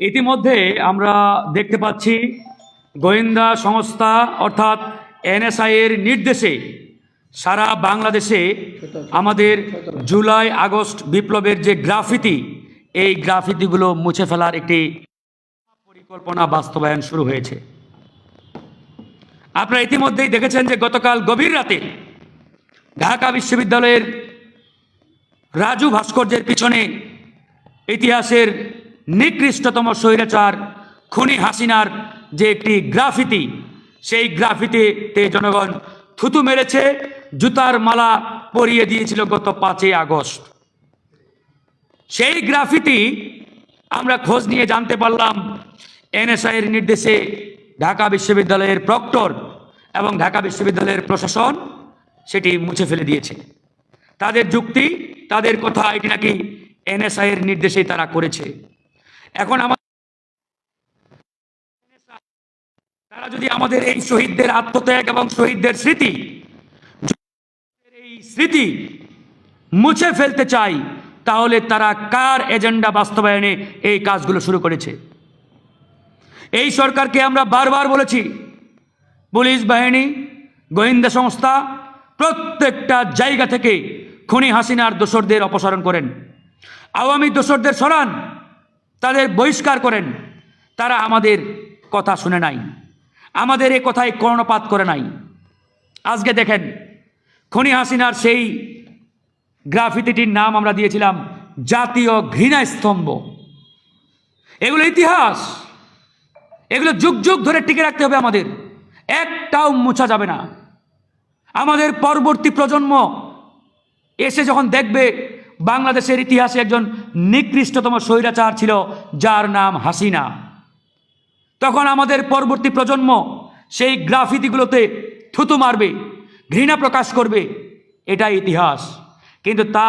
ইতিমধ্যে আমরা দেখতে পাচ্ছি গোয়েন্দা সংস্থা, অর্থাৎ এনএসআই এর নির্দেশে সারা বাংলাদেশে আমাদের জুলাই আগস্ট বিপ্লবের যে গ্রাফিতি, এই গ্রাফিতিগুলো মুছে ফেলার একটি পরিকল্পনা বাস্তবায়ন শুরু হয়েছে। আপনারা ইতিমধ্যেই দেখেছেন যে গতকাল গভীর রাতে ঢাকা বিশ্ববিদ্যালয়ের রাজু ভাস্কর্যের পিছনে ইতিহাসের নিকৃষ্টতম স্বৈরাচার খুনি হাসিনার যে একটি গ্রাফিতি, সেই গ্রাফিতিতে জনগণ থুতু মেরেছে, জুতার মালা পরিয়ে দিয়েছিল গত পাঁচই আগস্ট। সেই গ্রাফিতি আমরা খোঁজ নিয়ে জানতে পারলাম এনএসআইয়ের নির্দেশে ঢাকা বিশ্ববিদ্যালয়ের প্রক্টর এবং ঢাকা বিশ্ববিদ্যালয়ের প্রশাসন সেটি মুছে ফেলে দিয়েছে। তাদের যুক্তি, তাদের কথা এটি নাকি এনএসআই এর নির্দেশেই তারা করেছে। এখন আমার তারা যদি আমাদের এই শহীদদের আত্মত্যাগ এবং শহীদদের স্মৃতি এই স্মৃতি মুছে ফেলতে চাই, তাহলে তারা কার এজেন্ডা বাস্তবায়নে এই কাজগুলো শুরু করেছে? এই সরকারকে আমরা বারবার বলেছি, পুলিশ বাহিনী, গোয়েন্দা সংস্থা, প্রত্যেকটা জায়গা থেকে খুনি হাসিনার দোসরদের অপসারণ করেন। আওয়ামী দোসরদের সরান। তাদের বহিষ্কার করেন। তারা আমাদের কথা শুনে নাই। আমাদের এ কথায় কর্ণপাত করে নাই। আজকে দেখেন, খনি হাসিনার সেই গ্রাফিতিটির নাম আমরা দিয়েছিলাম, জাতীয় ঘৃণা স্তম্ভ এগুলো ইতিহাস। এগুলো যুগ যুগ ধরে টিকে রাখতে হবে আমাদের। একটাও মোছা যাবে না। আমাদের পরবর্তী প্রজন্ম এসে যখন দেখবে বাংলাদেশের ইতিহাসে একজন নিকৃষ্টতম স্বৈরাচার ছিল, যার নাম হাসিনা। তখন আমাদের পরবর্তী প্রজন্ম সেই গ্রাফিতিগুলোতে থুতু মারবে, ঘৃণা প্রকাশ করবে, এটাই ইতিহাস। কিন্তু তা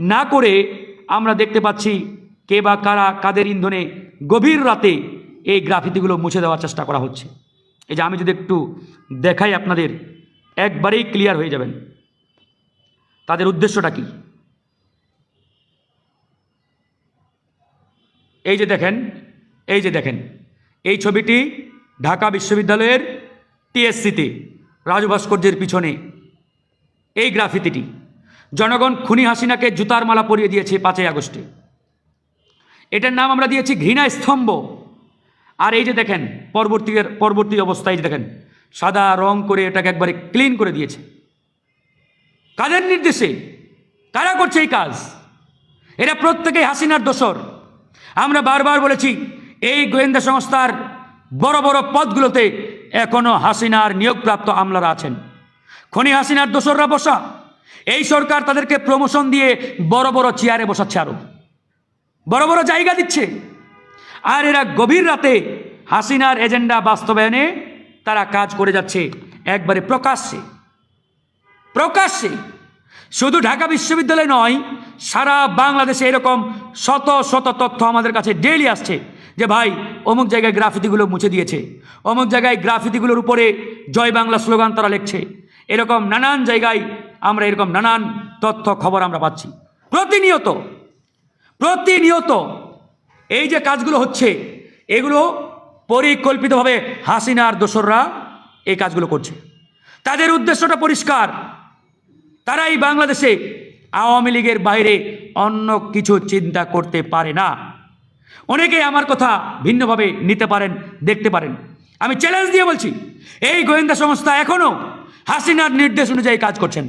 না করে আমরা দেখতে পাচ্ছি কে বা কারা কাদের ইন্ধনে গভীর রাতে এই গ্রাফিতিগুলো মুছে দেওয়ার চেষ্টা করা হচ্ছে। এই যে আমি যদি একটু দেখাই আপনাদের, একবারেই ক্লিয়ার হয়ে যাবেন। তাদের উদ্দেশ্যটা কি? এই যে দেখেন, এই যে দেখেন, এই ছবিটি ঢাকা বিশ্ববিদ্যালয়ের টিএসসিতে রাজু ভাস্কর্যের পিছনে। এই গ্রাফিতিটি, জনগণ খুনি হাসিনাকে জুতার মালা পরিয়ে দিয়েছে পাঁচই আগস্টে। এটার নাম আমরা দিয়েছি ঘৃণা স্তম্ভ। আর এই যে দেখেন, পরবর্তী পরবর্তী অবস্থায় যে দেখেন, সাদা রং করে এটাকে একবারে ক্লিন করে দিয়েছে। কাদের নির্দেশে? কারা করছে এই কাজ? এরা প্রত্যেকেই হাসিনার দোসর আমরা বারবার বলেছি, এই গোয়েন্দা সংস্থার বড় বড় পদগুলোতে এখনও হাসিনার নিয়োগপ্রাপ্ত আমলারা আছেন। খনি হাসিনার দোসররা বসা, এই সরকার তাদেরকে প্রমোশন দিয়ে বড় বড় চেয়ারে বসাচ্ছে আরও। বড় বড় জায়গা দিচ্ছে। আর এরা গভীর রাতে হাসিনার এজেন্ডা বাস্তবায়নে তারা কাজ করে যাচ্ছে একবারে প্রকাশ্যে। প্রকাশ্যে। শুধু ঢাকা বিশ্ববিদ্যালয় নয় সারা বাংলাদেশে এরকম শত শত তথ্য আমাদের কাছে ডেইলি আসছে যে ভাই, অমুক জায়গায় গ্রাফিতিগুলো মুছে দিয়েছে। অমুক জায়গায় গ্রাফিতিগুলোর উপরে জয় বাংলা স্লোগান তারা লিখছে। এরকম নানান জায়গায় আমরা এরকম নানান তথ্য, খবর আমরা পাচ্ছি। প্রতিনিয়ত প্রতিনিয়ত এই যে কাজগুলো হচ্ছে, এগুলো পরিকল্পিতভাবে হাসিনার দোসররা এই কাজগুলো করছে। তাদের উদ্দেশ্যটা পরিষ্কার। তারাই বাংলাদেশে আওয়ামী লীগের বাইরে অন্য কিছু চিন্তা করতে পারে না। অনেকেই আমার কথা ভিন্নভাবে নিতে পারেন, দেখতে পারেন। আমি চ্যালেঞ্জ দিয়ে বলছি, এই গোয়েন্দা সংস্থা এখনও হাসিনার নির্দেশ অনুযায়ী কাজ করছেন।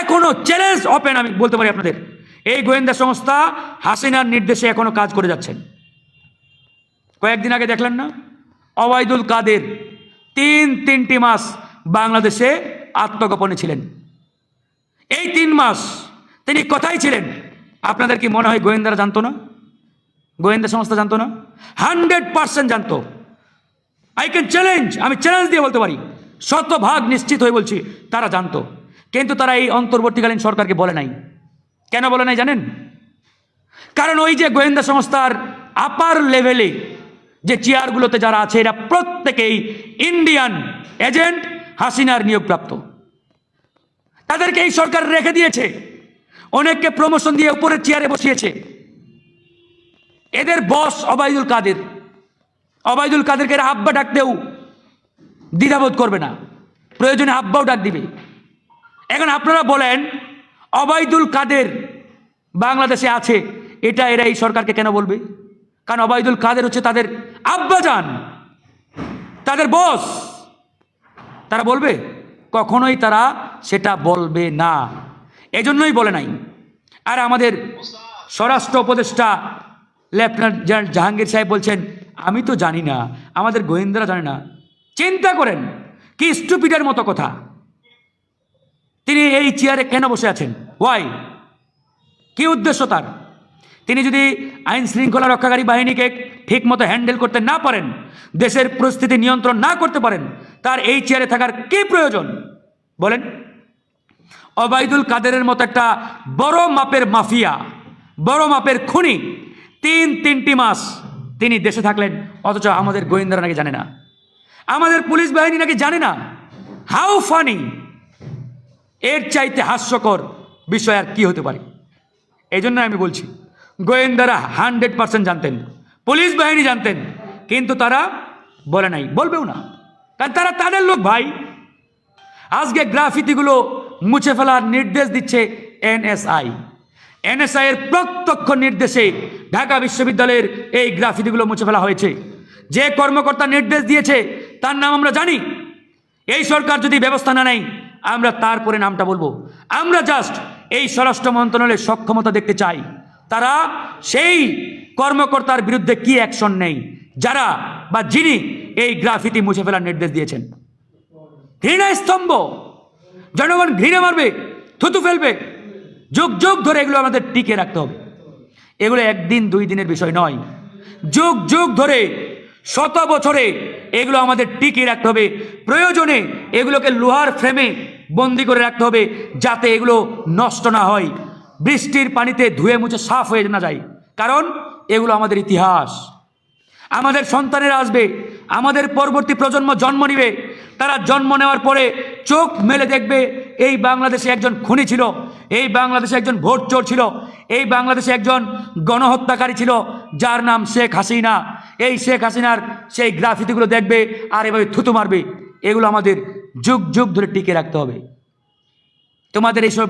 এখনও চ্যালেঞ্জ ওপেন আমি বলতে পারি আপনাদের। এই গোয়েন্দা সংস্থা হাসিনার নির্দেশে এখনও কাজ করে যাচ্ছেন কয়েকদিন আগে দেখলেন না? অবায়দুল কাদের তিন তিনটি মাস বাংলাদেশে আত্মগোপনে ছিলেন। এই তিন মাস তিনি কোথায় ছিলেন? আপনাদের কি মনে হয় গোয়েন্দারা জানতো না? গোয়েন্দা সংস্থা জানতো না? হান্ড্রেড পার্সেন্ট জানতো। আই ক্যান চ্যালেঞ্জ আমি চ্যালেঞ্জ দিয়ে বলতে পারি। শতভাগ নিশ্চিত হয়ে বলছি, তারা জানতো। কিন্তু তারা এই অন্তর্বর্তীকালীন সরকারকে বলে নাই। কেন বলে নাই জানেন? কারণ ওই যে গোয়েন্দা সংস্থার আপার লেভেলে যে চেয়ারগুলোতে যারা আছে, এরা প্রত্যেকেই ইন্ডিয়ান এজেন্ট হাসিনার নিয়োগপ্রাপ্ত। তাদেরকে এই সরকার রেখে দিয়েছে। অনেককে প্রমোশন দিয়ে উপরের চেয়ারে বসিয়েছে। এদের বস অবায়দুল কাদের। অবায়দুল কাদেরকে এরা আব্বা ডাকতেও দ্বিধাবোধ করবে না। প্রয়োজনে আব্বাও ডাক দিবে। এখন আপনারা বলেন অবায়দুল কাদের বাংলাদেশে আছে, এটা এরা এই সরকারকে কেন বলবে? কারণ অবায়দুল কাদের হচ্ছে তাদের আব্বাজান, তাদের বস তারা বলবে, কখনোই তারা সেটা বলবে না। এজন্যই বলে নাই। আর আমাদের স্বরাষ্ট্র উপদেষ্টা লেফটেন্যান্ট জেনারেল জাহাঙ্গীর সাহেব বলছেন, আমি তো জানি না, আমাদের গোয়েন্দারা জানে না। চিন্তা করেন, কি স্টুপিডের মতো কথা। তিনি এই চেয়ারে কেন বসে আছেন? ওয়াই কি উদ্দেশ্য তার? তিনি যদি আইন শৃঙ্খলা রক্ষাকারী বাহিনীকে ঠিকমতো হ্যান্ডেল করতে না পারেন, দেশের পরিস্থিতি নিয়ন্ত্রণ না করতে পারেন, তার এই চেয়ারে থাকার কি প্রয়োজন? বলেন। অবায়দুল কাদেরের মতো একটা বড় মাপের মাফিয়া, বড় মাপের খুনি, তিন, তিনটি মাস তিনি দেশে থাকলেন, অথচ আমাদের গোয়েন্দারা নাকি জানে না। আমাদের পুলিশ বাহিনী নাকি জানে না। How funny! এর চাইতে হাস্যকর বিষয় আর কি হতে পারে? এই জন্য আমি বলছি, গোয়েন্দারা হান্ড্রেড পার্সেন্ট জানতেন, পুলিশ বাহিনী জানতেন, কিন্তু তারা বলে নাই, বলবেও না। কারণ তারা তাদের লোক ভাই। আজকে গ্রাফিতিগুলো মুছে ফেলার নির্দেশ দিচ্ছে এনএসআই। এনএসআই এর প্রত্যক্ষ নির্দেশে ঢাকা বিশ্ববিদ্যালয়ের এই গ্রাফিতিগুলো মুছে ফেলা হয়েছে। যে কর্মকর্তা নির্দেশ দিয়েছে, তার নাম আমরা জানি। এই সরকার যদি ব্যবস্থা না নেয়, আমরা তারপরে নামটা বলব। আমরা জাস্ট এই স্বরাষ্ট্র মন্ত্রণালয়ের সক্ষমতা দেখতে চাই। তারা সেই কর্মকর্তার বিরুদ্ধে কি অ্যাকশন নেই, যারা বা যিনি এই গ্রাফিতি মুছে ফেলার নির্দেশ দিয়েছেন। ঘৃণা স্তম্ভ জনগণ ঘৃণা মারবে, থুতু ফেলবে। যুগ যুগ ধরে এগুলো আমাদের টিকে রাখতে হবে। এগুলো একদিন, দুই দিনের বিষয় নয়। যুগ যুগ ধরে শত বছরে এগুলো আমাদের টিকিয়ে রাখতে হবে। প্রয়োজনে এগুলোকে লোহার ফ্রেমে বন্দি করে রাখতে হবে যাতে এগুলো নষ্ট না হয়। বৃষ্টির পানিতে ধুয়ে মুছে সাফ হয়ে না যায়। কারণ এগুলো আমাদের ইতিহাস। আমাদের সন্তানেরা আসবে, আমাদের পরবর্তী প্রজন্ম জন্ম নিবে। তারা জন্ম নেওয়ার পরে চোখ মেলে দেখবে এই বাংলাদেশে একজন খুনি ছিল, এই বাংলাদেশে একজন ভোট চোর ছিল, এই বাংলাদেশে একজন গণহত্যাকারী ছিল, যার নাম শেখ হাসিনা। এই শেখ হাসিনার সেই গ্রাফিতিগুলো দেখবে আর এভাবে থুতু মারবে। এগুলো আমাদের যুগ যুগ ধরে টিকে রাখতে হবে। তোমাদের এইসব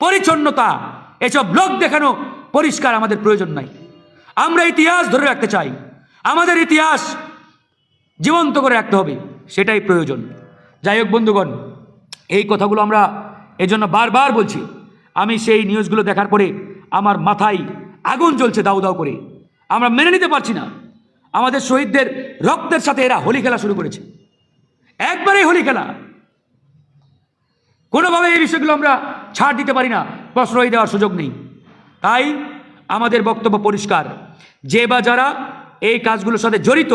পরিচ্ছন্নতা এসব লোক দেখানো পরিষ্কার আমাদের প্রয়োজন নাই। আমরা ইতিহাস ধরে রাখতে চাই। আমাদের ইতিহাস জীবন্ত করে রাখতে হবে। সেটাই প্রয়োজন। যাই হোক বন্ধুগণ, এই কথাগুলো আমরা এজন্য বারবার বলছি। আমি সেই নিউজগুলো দেখার পরে আমার মাথায় আগুন জ্বলছে দাউ দাউ করে। আমরা মেনে নিতে পারছি না। আমাদের শহীদদের রক্তের সাথে এরা হোলি খেলা শুরু করেছে। একবারেই হোলি খেলা। কোনোভাবে এই বিষয়গুলো আমরা ছাড় দিতে পারি না, প্রশ্রয় দেওয়ার সুযোগ নেই। তাই আমাদের বক্তব্য পরিষ্কার। যে বা যারা এই কাজগুলোর সাথে জড়িত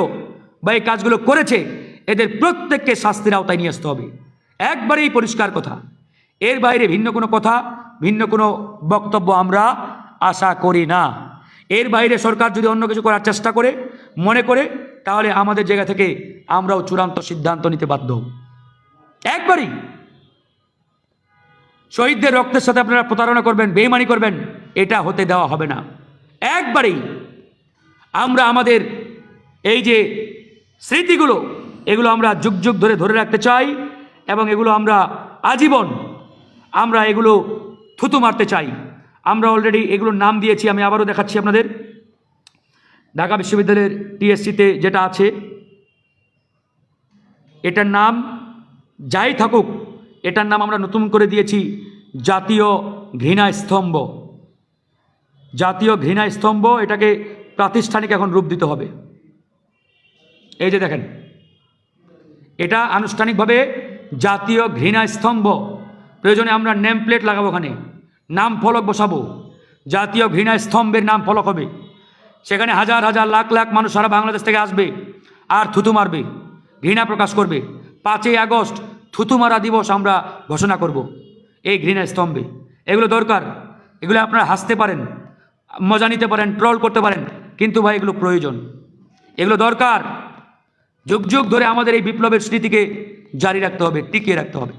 বা এই কাজগুলো করেছে এদের প্রত্যেককে শাস্তির আওতায় নিয়ে আসতে হবে। একবারেই পরিষ্কার কথা। এর বাইরে ভিন্ন কোনো কথা, ভিন্ন কোনো বক্তব্য আমরা আশা করি না। এর বাইরে সরকার যদি অন্য কিছু করার চেষ্টা করে, মনে করে, তাহলে আমাদের জায়গা থেকে আমরাও চূড়ান্ত সিদ্ধান্ত নিতে বাধ্য। একবারই। শহীদদের রক্তের সাথে আপনারা প্রতারণা করবেন, বেইমানি করবেন, এটা হতে দেওয়া হবে না। একবারেই। আমরা আমাদের এই যে স্মৃতিগুলো এগুলো আমরা যুগ যুগ ধরে ধরে রাখতে চাই এবং এগুলো আমরা আজীবন আমরা এগুলো থুতু মারতে চাই। আমরা অলরেডি এগুলোর নাম দিয়েছি, আমি আবারও দেখাচ্ছি আপনাদের। ঢাকা বিশ্ববিদ্যালয়ের টিএসসিতে যেটা আছে, এটার নাম যাই থাকুক, এটার নাম আমরা নতুন করে দিয়েছি, জাতীয় ঘৃণা স্তম্ভ। জাতীয় ঘৃণা স্তম্ভ এটাকে প্রাতিষ্ঠানিক এখন রূপ দিতে হবে। এই যে দেখেন এটা আনুষ্ঠানিকভাবে জাতীয় ঘৃণা স্তম্ভ। প্রয়োজনে আমরা নেম প্লেট লাগাবো ওখানে। নাম ফলক বসাবো। জাতীয় ঘৃণা স্তম্ভের নাম ফলক হবে। সেখানে হাজার হাজার লাখ লাখ মানুষ সারা বাংলাদেশ থেকে আসবে আর থুতু মারবে, ঘৃণা প্রকাশ করবে। পাঁচই আগস্ট থুতু মারা দিবস আমরা ঘোষণা করব এই ঘৃণা স্তম্ভে। এগুলো দরকার, এগুলো আপনারা হাসতে পারেন, মজা নিতে পারেন ট্রল করতে পারেন, কিন্তু ভাই এগুলো প্রয়োজন। এগুলো দরকার যুগ যুগ ধরে আমাদের এই বিপ্লবের স্মৃতিকে জারি রাখতে হবে, টিকিয়ে রাখতে হবে।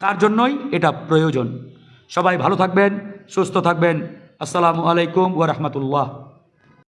তার জন্যই এটা প্রয়োজন। সবাই ভালো থাকবেন, সুস্থ থাকবেন। আসসালামু আলাইকুম ওয়া রাহমাতুল্লাহ।